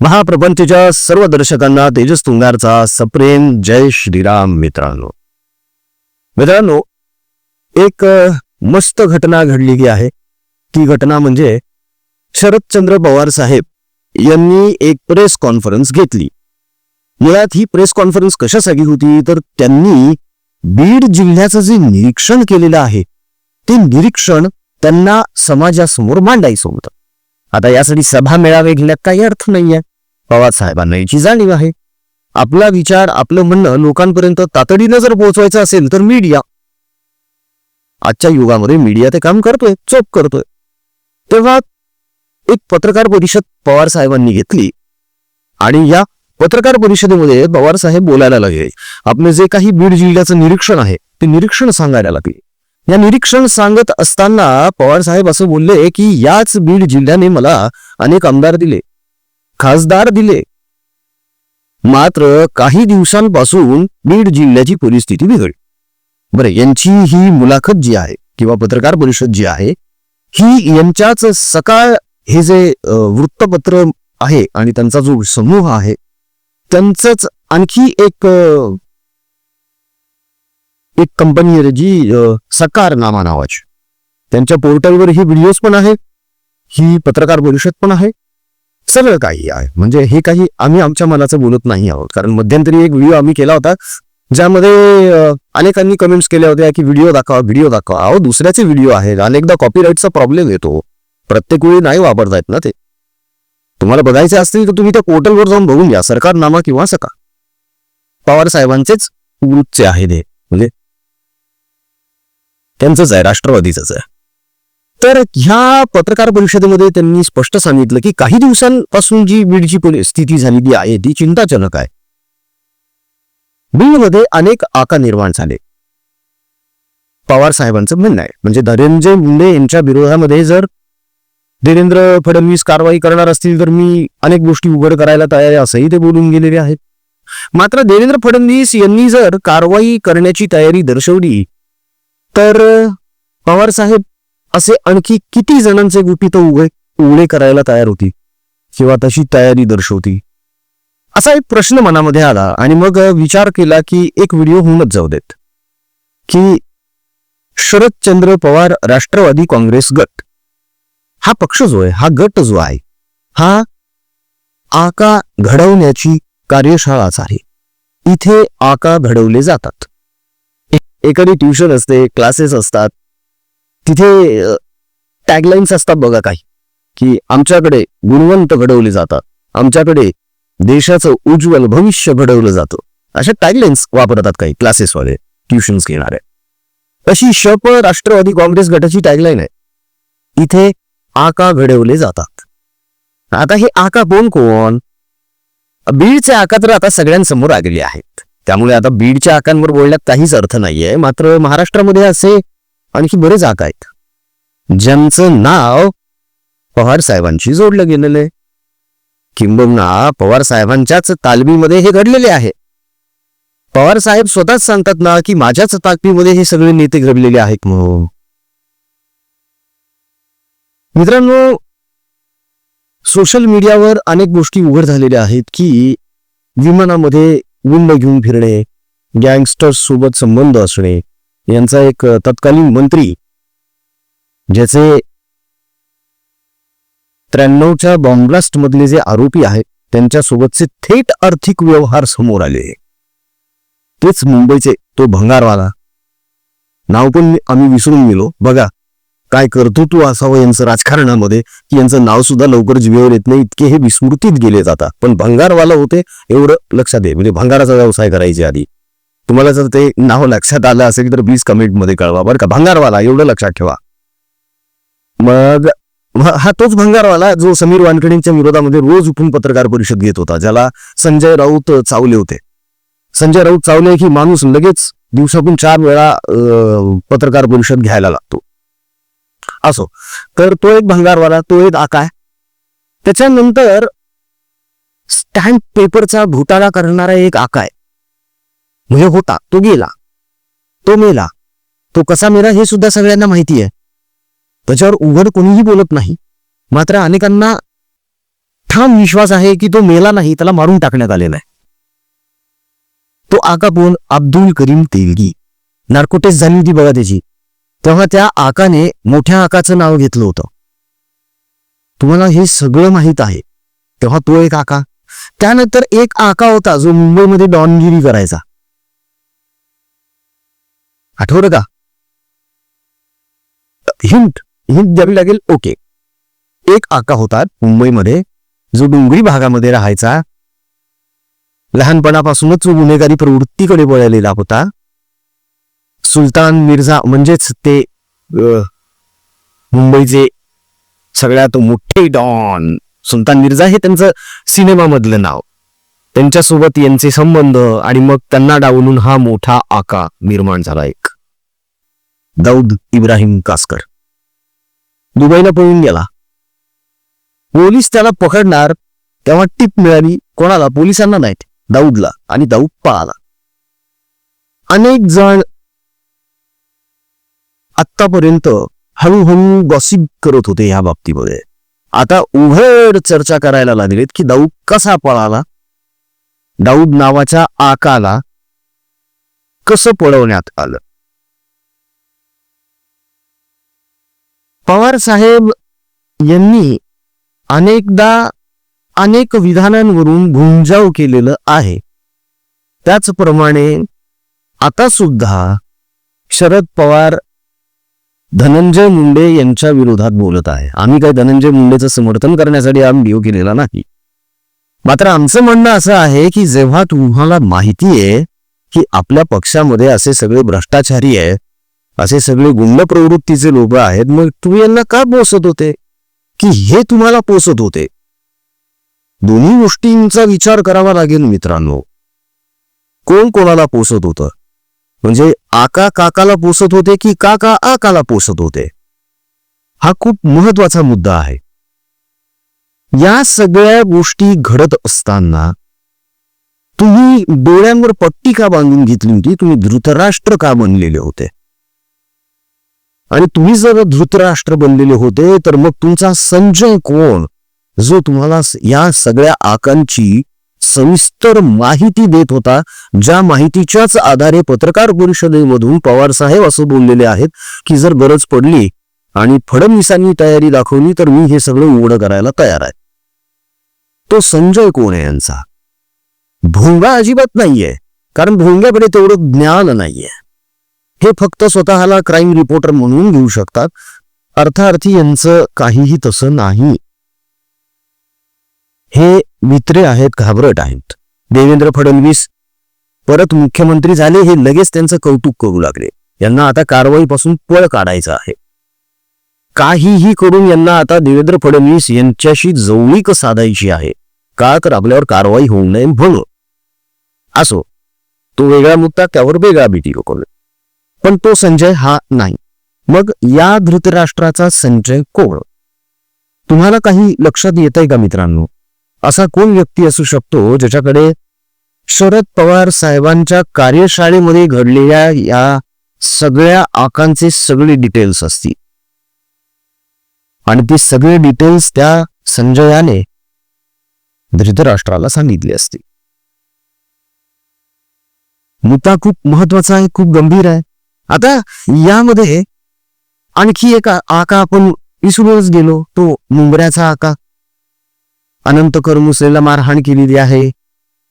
महाप्रपंचच्या सर्व दर्शकांना तेजस तुंगारचा सप्रेम जय श्रीराम मित्रांनो. मित्रांनो एक मस्त घटना घडलेली आहे. ती घटना म्हणजे शरदचंद्र पवार साहेब यांनी एक प्रेस कॉन्फरन्स घेतली. मुळात ही प्रेस कॉन्फरन्स कशासाठी होती? तर त्यांनी बीड जिल्ह्याचं जे निरीक्षण केलेलं आहे ते निरीक्षण त्यांना समाजासमोर मांडायचं होतं. आता यासाठी सभा मेळावे घेण्यात काही अर्थ नाहीये. पवार साहेबांना याची जाणीव आहे. आपला विचार आपलं म्हणणं लोकांपर्यंत तातडीनं जर पोहोचवायचं असेल तर मीडिया. आजच्या युगामध्ये मीडिया ते काम करतोय चोप करतोय. तेव्हा एक पत्रकार परिषद पवार साहेबांनी घेतली. आणि या पत्रकार परिषदेमध्ये पवार साहेब बोलायला लागले. आपलं जे काही बीड जिल्ह्याचं निरीक्षण आहे ते निरीक्षण सांगायला लागले. या निरीक्षण सांगत असताना पवार साहेब असं बोलले की याच बीड जिल्ह्याने मला अनेक आमदार दिले खासदार दिले. मात्र काही दिवसांपासून बीड जिल्ह्याची परिस्थिती बिघडली. बरं यांची ही मुलाखत जी आहे किंवा पत्रकार परिषद जी आहे ही यांच्याच सकाळ हे जे वृत्तपत्र आहे आणि त्यांचा जो समूह आहे त्यांचंच आणखी एक एक कंपनी आहे जी सकार नामा नावाची. त्यांच्या पोर्टलवर ही व्हिडिओज पण आहे ही पत्रकार परिषद पण आहे. सगळं काही आहे. म्हणजे हे काही आम्ही आमच्या मनाचं बोलत नाही आहोत. कारण मध्यंतरी एक व्हिडिओ आम्ही केला होता ज्यामध्ये अनेकांनी कमेंट्स केल्या होत्या की व्हिडिओ दाखवा व्हिडिओ दाखवा. अहो दुसऱ्याचे व्हिडिओ आहेत अनेकदा कॉपीराईटचा प्रॉब्लेम येतो. प्रत्येक वेळी नाही वापरतायत ना ते. तुम्हाला बघायचे असतील तर तुम्ही त्या पोर्टलवर जाऊन बघून घ्या. सरकारनामा किंवा सका पवार साहेबांचेच ग्रुपचे आहे ते. त्यांचंच आहे राष्ट्रवादीच आहे. तर ह्या पत्रकार परिषदेमध्ये त्यांनी स्पष्ट सांगितलं की काही दिवसांपासून जी बीडची स्थिती झालेली आहे ती चिंताजनक आहे. बीडमध्ये अनेक आका निर्माण झाले. पवार साहेबांचं म्हणणं आहे म्हणजे धनंजय मुंडे यांच्या विरोधामध्ये जर देवेंद्र फडणवीस कारवाई करणार असतील तर मी अनेक गोष्टी उघड करायला तयार आहे असंही ते बोलून गेलेले आहेत. मात्र देवेंद्र फडणवीस यांनी जर कारवाई करण्याची तयारी दर्शवली तर पवार साहेब असे आणखी किती जणांचे गुपित उघडे उघडे करायला तयार होती? किंवा तशी तयारी दर्शवती? असा एक प्रश्न मनामध्ये आला आणि मग विचार केला की एक व्हिडिओ होऊनच जाऊ देत. की शरदचंद्र पवार राष्ट्रवादी काँग्रेस गट. हा पक्ष जो आहे हा गट जो आहे हा आका घडवण्याची कार्यशाळाच आहे. इथे आका घडवले जातात. एखादी ट्युशन असते क्लासेस असतात तिथे टॅगलाईन्स असतात बघा काही की आमच्याकडे गुणवंत घडवले जातात आमच्याकडे देशाचं उज्ज्वल भविष्य घडवलं जातं. अशा टॅगलाईन्स वापरतात काही क्लासेसवाले ट्युशन्स घेणारे. तशी शप राष्ट्रवादी काँग्रेस गटाची टॅगलाईन आहे. इथे आका घडवले जातात. आता हे आका कोण कोण? बीडचे आका तर आता सगळ्यांसमोर आलेले आहेत. त्यामुळे आता बीडच्या आकांवर बोलण्यात काहीच अर्थ नाहीये. मात्र महाराष्ट्रामध्ये असे आणखी बरेच आक आहेत. ज्यांचं नाव पवार साहेबांशी जोडलं गेलेलं आहे. किंबहुना पवार साहेबांच्याच तालमीमध्ये हे घडलेले आहे. पवार साहेब स्वतःच सांगतात ना की माझ्याच तालमीमध्ये हे सगळे नेते घडलेले आहेत म्हणून. मित्रांनो सोशल मीडियावर अनेक गोष्टी उघड झालेल्या आहेत की विमानामध्ये गुंड घेऊन फिरणे गँगस्टर्स सोबत संबंध असणे यांचा एक तत्कालीन मंत्री ज्याचे त्र्याण्णवच्या बॉम्ब्लास्ट मधले जे आरोपी आहेत त्यांच्यासोबतचे थेट आर्थिक व्यवहार समोर आले. तेच मुंबईचे तो भंगारवाला. नाव पण आम्ही विसरून गेलो. बघा काय कर्तृत्व असावं यांचं राजकारणामध्ये? की यांचं नाव सुद्धा लवकर जीवेवर येत नाही इतके हे विस्मृतीत गेले जातात पण भंगारवाला होते एवढं लक्षात आहे म्हणजे भंगाराचा व्यवसाय करायचे आधी. तुम्हाला जर ते नाव लक्षात आलं असेल तर प्लीज कमेंटमध्ये कळवा बरं का. भंगारवाला एवढं लक्षात ठेवा. मग हा तोच भंगारवाला जो समीर वानखेडेंच्या विरोधामध्ये रोज उठून पत्रकार परिषद घेत होता ज्याला संजय राऊत चावले होते. संजय राऊत चावले की माणूस लगेच दिवसातून चार वेळा पत्रकार परिषद घ्यायला लागतो. असो. तर तो एक भंगारवाला तो एक आका त्याच्यानंतर स्टॅम्प पेपरचा घोटाळा करणारा एक आका म्हणजे होता तो गेला. तो मेला. तो कसा मेला हे सुद्धा सगळ्यांना माहिती आहे. त्याच्यावर उघड कोणीही बोलत नाही. मात्र अनेकांना ठाम विश्वास आहे की तो मेला नाही त्याला मारून टाकण्यात आलेला आहे. तो आका कोण? अब्दुल करीम तेलगी. नार्कोटेस झाली होती बघा त्याची. तेव्हा त्या आकाने मोठ्या आकाचं नाव घेतलं होतं. तुम्हाला हे सगळं माहीत आहे. तेव्हा तो एक आका. त्यानंतर एक आका होता जो मुंबईमध्ये डॉनगिरी करायचा. आठवलं का? हिंट हिंट द्यावी लागेल? ओके. एक आका होता मुंबईमध्ये जो डोंगरी भागामध्ये राहायचा. लहानपणापासूनच गुन्हेगारी प्रवृत्तीकडे वळलेला होता. सुलतान मिर्झा म्हणजेच ते मुंबईचे सगळ्यात मोठे डॉन. सुलतान मिर्झा हे त्यांचं सिनेमामधलं नाव. त्यांच्यासोबत यांचे संबंध आणि मग त्यांना डावलून हा मोठा आका निर्माण झाला एक. दाऊद इब्राहिम कासकर. दुबईला पळून गेला. पोलीस त्याला पकडणार तेव्हा टीप मिळाली कोणाला? पोलिसांना नाहीत. दाऊदला आणि दाऊद पळाला. अनेक जण आतापर्यंत हळूहळू गॉसिप करत होते या बाबतीमध्ये. आता उघड चर्चा करायला लागलेत की दाऊद कसा पळाला? दाऊद नावाच्या आकाला कसं पळवण्यात आलं? पवार साहेब यांनी अनेकदा अनेक विधानांवरून घुंजाव केलेलं आहे. त्याचप्रमाणे आता सुद्धा शरद पवार धनंजय मुंडे यांच्या विरोधात बोलत आहे. आम्ही काय धनंजय मुंडेचं समर्थन करण्यासाठी आम्ही व्हिडिओ केलेला नाही. मात्र आमचं म्हणणं असं आहे की जेव्हा तुम्हाला माहिती आहे की आपल्या पक्षामध्ये असे सगळे भ्रष्टाचारी आहे असे सगळे गुंड प्रवृत्तीचे लोक आहेत मग तुम्ही यांना का पोसत होते? की हे तुम्हाला पोसत होते? दोन्ही गोष्टींचा विचार करावा लागेल मित्रांनो. कोण कोणाला पोसत होतं? म्हणजे आका काकाला पोसत होते की काका आकाला पोसत होते? हा खूप महत्त्वाचा मुद्दा आहे. या सगळ्या गोष्टी घडत असताना तुम्ही डोळ्यांवर पट्टी का बांधून घेतली होती? तुम्ही धृतराष्ट्र का बनलेले होते? आणि तुम्ही जर धृतराष्ट्र बनलेले होते तर मग तुमचा संजय कोण? जो तुम्हाला या सगळ्या आकांची सविस्तर माहिती देत होता ज्या माहितीच्याच आधारे पत्रकार परिषदेमधून पवार साहेब असं बोललेले आहेत की जर गरज पडली आणि फडणवीसांनी तयारी दाखवली तर मी हे सगळं उघडं करायला तयार आहे. तो संजय कोण आहे यांचा? भोंगा अजिबात नाहीये कारण भोंग्याकडे तेवढं ज्ञान नाहीये. हे फक्त स्वतःला क्राईम रिपोर्टर म्हणून घेऊ शकतात. अर्थार्थी यांचं काहीही तसं नाही. हे मित्रे आहेत घाबरट आहेत. देवेंद्र फडणवीस परत मुख्यमंत्री झाले हे लगेच त्यांचं कौतुक करू लागले. यांना आता कारवाईपासून पळ काढायचं आहे. काहीही करून यांना आता देवेंद्र फडणवीस यांच्याशी जवळीक साधायची आहे. का तर आपल्यावर कारवाई होऊ नये म्हणून. असो तो वेगळा मुद्दा त्यावर वेगळा व्हिडिओ करू पण तो संजय हा नाही. मग या धृतराष्ट्राचा संजय कोण? तुम्हाला काही लक्षात येत आहे का मित्रांनो? असा कोण व्यक्ती असू शकतो ज्याच्याकडे शरद पवार साहेबांच्या कार्यशाळेमध्ये घडलेल्या या सगळ्या आकांचे सगळे डिटेल्स असतील. आणि ते सगळे डिटेल्स त्या संजयाने धृतराष्ट्राला सांगितले असते मुद्दा खूप महत्त्वाचा आहे खूप गंभीर आहे. आता यामध्ये आणखी एक आका आपण विसरूनच गेलो तो मुंबऱ्याचा आका. अनंत करमुसेला मारहाण केलेली आहे.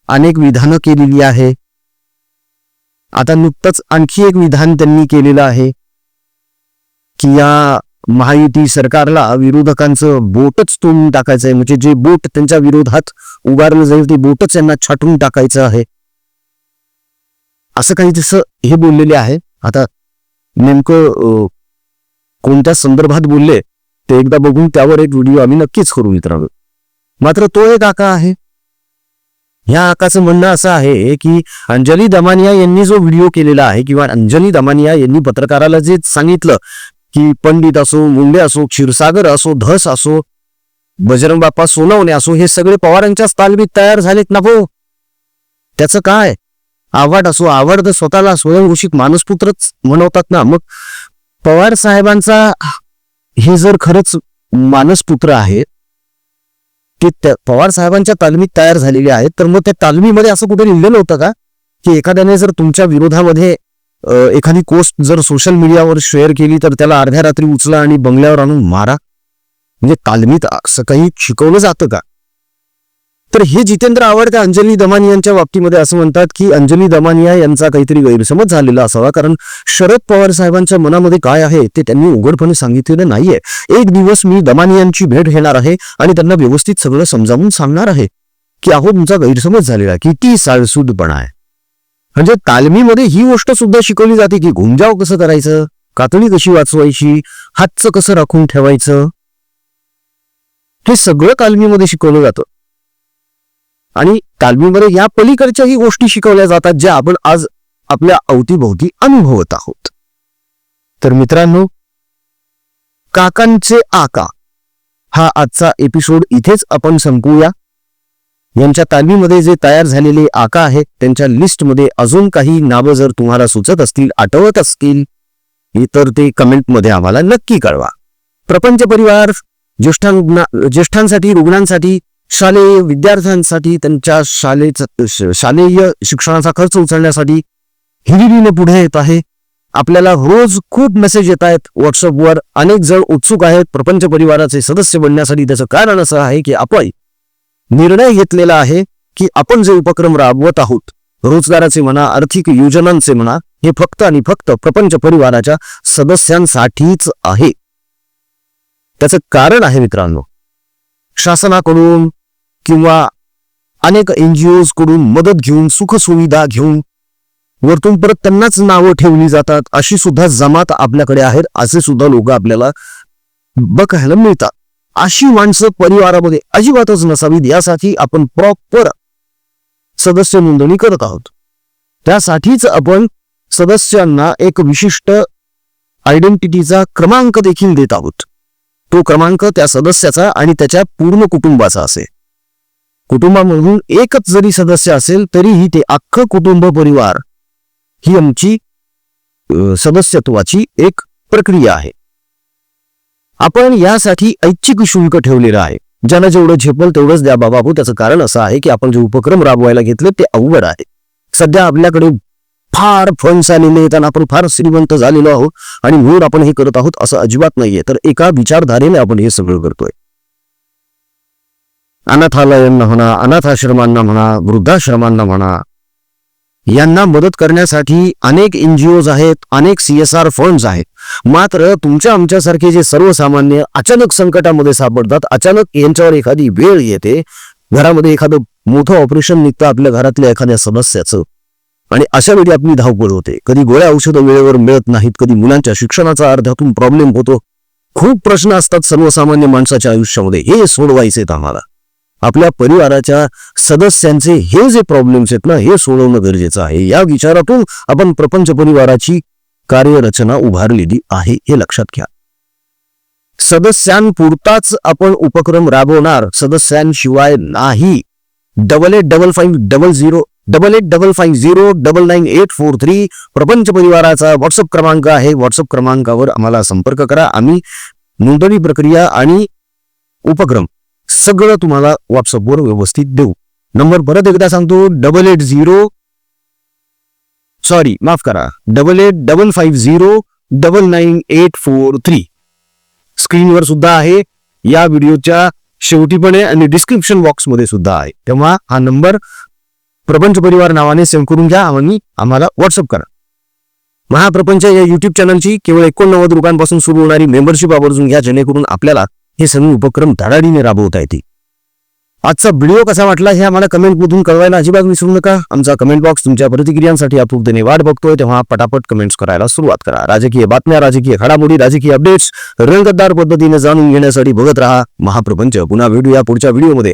अनेक विधानं केलेली आहे. आता नुकतंच आणखी एक विधान त्यांनी केलेलं आहे. की या महायुती सरकारला विरोधकांचं बोटच तोडून टाकायचं आहे म्हणजे जे बोट त्यांच्या विरोधात उभारलं जाईल ते बोटच यांना छाटून टाकायचं आहे. असं काही तसं हे बोललेले आहे. आता नेमकं कोणत्या संदर्भात बोलले ते एकदा बघून त्यावर एक व्हिडिओ आम्ही नक्कीच करू मित्रांनो. मात्र तो एक आका आहे. ह्या आकाचं म्हणणं असं आहे की अंजली दमानिया यांनी जो व्हिडिओ केलेला आहे किंवा अंजली दमानिया यांनी पत्रकाराला जे सांगितलं की पंडित असो मुंडे असो क्षीरसागर असो धस असो बजरंग बाप्पा सोनवणे असो हे सगळे पवारांच्याच तालमीत तयार झालेत ना भाऊ? त्याचं काय? आवड असो आवड तर स्वतःला स्वयंघोषित मानसपुत्रच म्हणवतात ना. मग पवार साहेबांचा हे जर खरंच मानसपुत्र आहे की पवार साहेबांच्या तालमीत तयार झालेली आहेत तर मग त्या तालमीमध्ये असं कुठे लिहिलेलं होतं का? की एखाद्याने जर तुमच्या विरोधामध्ये एखादी पोस्ट जर सोशल मीडियावर शेअर केली तर त्याला अर्ध्या रात्री उचला आणि बंगल्यावर आणून मारा? म्हणजे तालमीत असं काही शिकवलं जातं का? तर हे जितेंद्र आव्हाड त्या अंजली दमानिया यांच्या बाबतीमध्ये असं म्हणतात की अंजली दमानिया यांचा काहीतरी गैरसमज झालेला असावा. कारण शरद पवार साहेबांच्या मनामध्ये काय आहे ते त्यांनी उघडपणे सांगितलेलं नाहीये. एक दिवस मी दमानियांची भेट घेणार आहे आणि त्यांना व्यवस्थित सगळं समजावून सांगणार आहे की अहो तुमचा गैरसमज झालेला आहे. किती साळसूदपणा आहे. म्हणजे तालमीमध्ये ही गोष्ट सुद्धा शिकवली जाते की घुमजाव कसं करायचं? कातळी कशी वाचवायची? हातचं कसं राखून ठेवायचं? हे सगळं तालमीमध्ये शिकवलं जातं. आणि तालमीमध्ये या पलीकडच्याही गोष्टी शिकवल्या जातात ज्या आपण आज आपल्या अवतीभोवती अनुभवत आहोत. तर मित्रांनो काकांचे आका हा आजचा एपिसोड इथेच आपण संपवूया यांच्या तालमीमध्ये जे तयार झालेले आका आहेत त्यांच्या लिस्टमध्ये अजून काही नावं जर तुम्हाला सुचत असतील आठवत असतील तर ते कमेंटमध्ये आम्हाला नक्की कळवा. प्रपंच परिवार ज्येष्ठांना ज्येष्ठांसाठी रुग्णांसाठी शालेय विद्यार्थ्यांसाठी त्यांच्या शालेचा शालेय शिक्षणाचा खर्च उचलण्यासाठी हिरिरीने पुढे येत आहे. आपल्याला रोज खूप मेसेज येत आहेत. व्हॉट्सअपवर अनेक जण उत्सुक आहेत. प्रपंच परिवाराचे सदस्य बनण्यासाठी त्याचं कारण असं आहे की आपण निर्णय घेतलेला आहे की आपण जे उपक्रम राबवत आहोत रोजगाराचे म्हणा आर्थिक योजनांचे म्हणा हे फक्त आणि फक्त प्रपंच परिवाराच्या सदस्यांसाठीच आहे. त्याचं कारण आहे मित्रांनो शासनाकडून किंवा अनेक एन जी ओजकडून मदत घेऊन सुखसुविधा घेऊन वरतून परत त्यांनाच नावं ठेवली जातात अशी सुद्धा जमात आपल्याकडे आहेत असे सुद्धा लोक आपल्याला बघायला मिळतात. अशी माणसं परिवारामध्ये अजिबातच नसावीत यासाठी आपण प्रॉपर सदस्य नोंदणी करत आहोत. त्यासाठीच आपण सदस्यांना एक विशिष्ट आयडेंटिटीचा क्रमांक देखील देत आहोत. तो क्रमांक त्या सदस्याचा आणि त्याच्या पूर्ण कुटुंबाचा असे कुटुंबामधून एकच जरी सदस्य असेल तरीही ते अख्खं कुटुंब परिवार ही आमची सदस्यत्वाची एक प्रक्रिया आहे. आपण यासाठी ऐच्छिक शुल्क ठेवलेलं आहे. ज्यांना जेवढं झेपल तेवढंच द्या बाबा. त्याचं कारण असं आहे की आपण जे उपक्रम राबवायला घेतले ते अवघड आहे. सध्या आपल्याकडे फार फंड्स आलेले आहेत आणि आपण फार श्रीमंत झालेलो आहोत आणि म्हणून आपण हे करत आहोत असं अजिबात नाहीये. तर एका विचारधारेने आपण हे सगळं करतोय. अनाथालयांना म्हणा अनाथाश्रमांना म्हणा वृद्धाश्रमांना म्हणा यांना मदत करण्यासाठी अनेक एनजीओज आहेत अनेक सीएसआर फंड्स आहेत. मात्र तुमच्या आमच्यासारखे जे सर्वसामान्य अचानक संकटामध्ये सापडतात अचानक यांच्यावर एखादी वेळ येते घरामध्ये एखादं मोठं ऑपरेशन निघतं आपल्या घरातल्या एखाद्या सदस्याचं आणि अशा वेळी आपली धावपळ होते. कधी गोळ्या औषधं वेळेवर मिळत नाहीत कधी मुलांच्या शिक्षणाचा अर्ध्यातून प्रॉब्लेम होतो. खूप प्रश्न असतात सर्वसामान्य माणसाच्या आयुष्यामध्ये. हे सोडवायचे आम्हाला. आपल्या परिवाराच्या सदस्यांचे हे जे प्रॉब्लेम्स आहेत ना हे सोडवणं गरजेचं आहे. या विचारातून आपण प्रपंच परिवाराची कार्यरचना उभारलेली आहे हे लक्षात घ्या. सदस्यांपुरताच आपण उपक्रम राबवणार सदस्यांशिवाय नाही. Double eight double five double zero double eight double five zero double nine eight four three प्रपंच परिवाराचा व्हॉट्सअप क्रमांक आहे. व्हॉट्सअप क्रमांकावर आम्हाला संपर्क करा. आम्ही नोंदणी प्रक्रिया आणि उपक्रम सगळं तुम्हाला व्हॉट्सअपवर व्यवस्थित देऊ. नंबर परत एकदा सांगतो. डबल एट झिरो सॉरी माफ करा. Double eight double five zero double nine eight four three स्क्रीनवर सुद्धा आहे. या व्हिडिओच्या शेवटी पण आहे आणि डिस्क्रिप्शन बॉक्समध्ये सुद्धा आहे. तेव्हा हा नंबर प्रपंच परिवार नावाने सेव्ह करून घ्या आणि आम्हाला व्हॉट्सअप करा. महाप्रपंच या युट्यूब चॅनलची केवळ एकोणनव्वद रुपयांपासून सुरू होणारी मेंबरशिप आवर्जून घ्या जेणेकरून आपल्याला हे सगळे उपक्रम धडाडीने राबवता येतील. आजचा व्हिडिओ कसा वाटला हे आम्हाला कमेंटमधून कळवायला अजिबात विसरू नका. आमचा कमेंट बॉक्स तुमच्या प्रतिक्रियांसाठी आतुरतेने वाट बघतोय तेव्हा पटापट कमेंट्स करायला सुरुवात करा. राजकीय बातम्या राजकीय घडामोडी राजकीय अपडेट्स रंगतदार पद्धतीने जाणून घेण्यासाठी बघत राहा महाप्रपंच. पुन्हा भेटूया पुढच्या व्हिडिओमध्ये